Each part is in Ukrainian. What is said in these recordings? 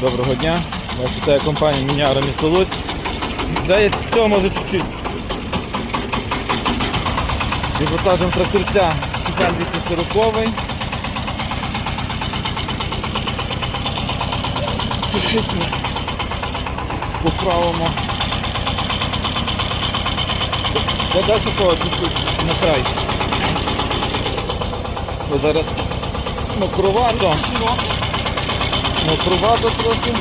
Доброго дня. Вас вітає компанія Міняра місто Луцьк. Де я цього може чуть-чуть. Репортажем тракторця Шикан 240 Чуть-чуть поправимо. Подачу того чуть-чуть на край. Бо зараз мокровато. Мокровато трохи.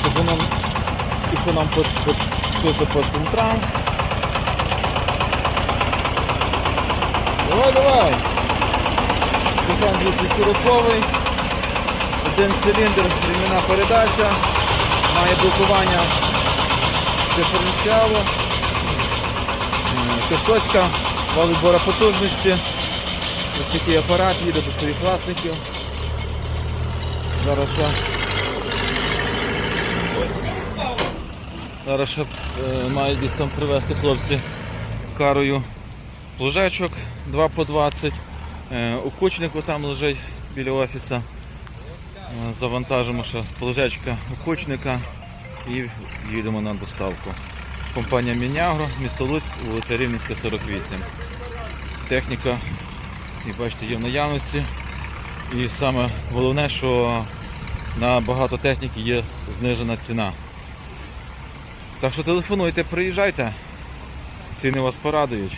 Щоб воно пішло нам по, по, чисто по центрам. Давай, давай. Сухан 240 один циліндр, рівняна передача, має блокування диференціалу, Е, точка, вал потужності. Ось такий апарат їде до своїх власників. Зараз ще Зараз ще мають десь там привезти хлопці карою лужечок 2 по 20. Е, у кучнику лежить біля офісу. Е, Завантажимо ще лужечка кучника і їдемо на доставку. Компанія Мінягро, місто Луцьк, вулиця Рівненська, 48. Техніка, як бачите, є в наявності. І саме головне, що на багато техніки є знижена ціна. Так що телефонуйте, приїжджайте, ціни вас порадують.